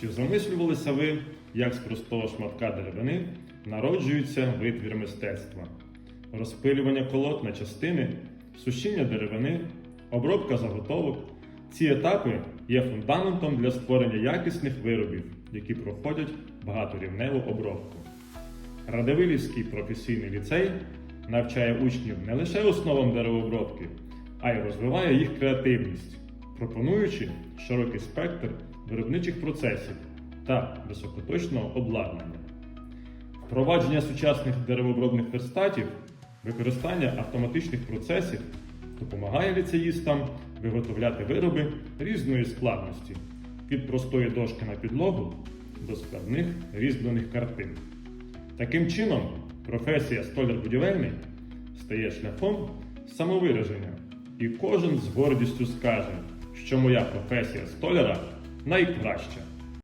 Чи замислювалися ви, як з простого шматка деревини народжується витвір мистецтва? Розпилювання колод на частини, сушіння деревини, обробка заготовок. Ці етапи є фундаментом для створення якісних виробів, які проходять багаторівневу обробку. Радивилівський професійний ліцей навчає учнів не лише основам деревообробки, а й розвиває їх креативність, пропонуючи широкий спектр виробничих процесів та високоточного обладнання. Впровадження сучасних деревообробних верстатів, використання автоматичних процесів допомагає ліцеїстам виготовляти вироби різної складності від простої дошки на підлогу до складних різьблених картин. Таким чином, професія столяр-будівельник стає шляхом самовираження, і кожен з гордістю скаже, що моя професія столяра найкраща.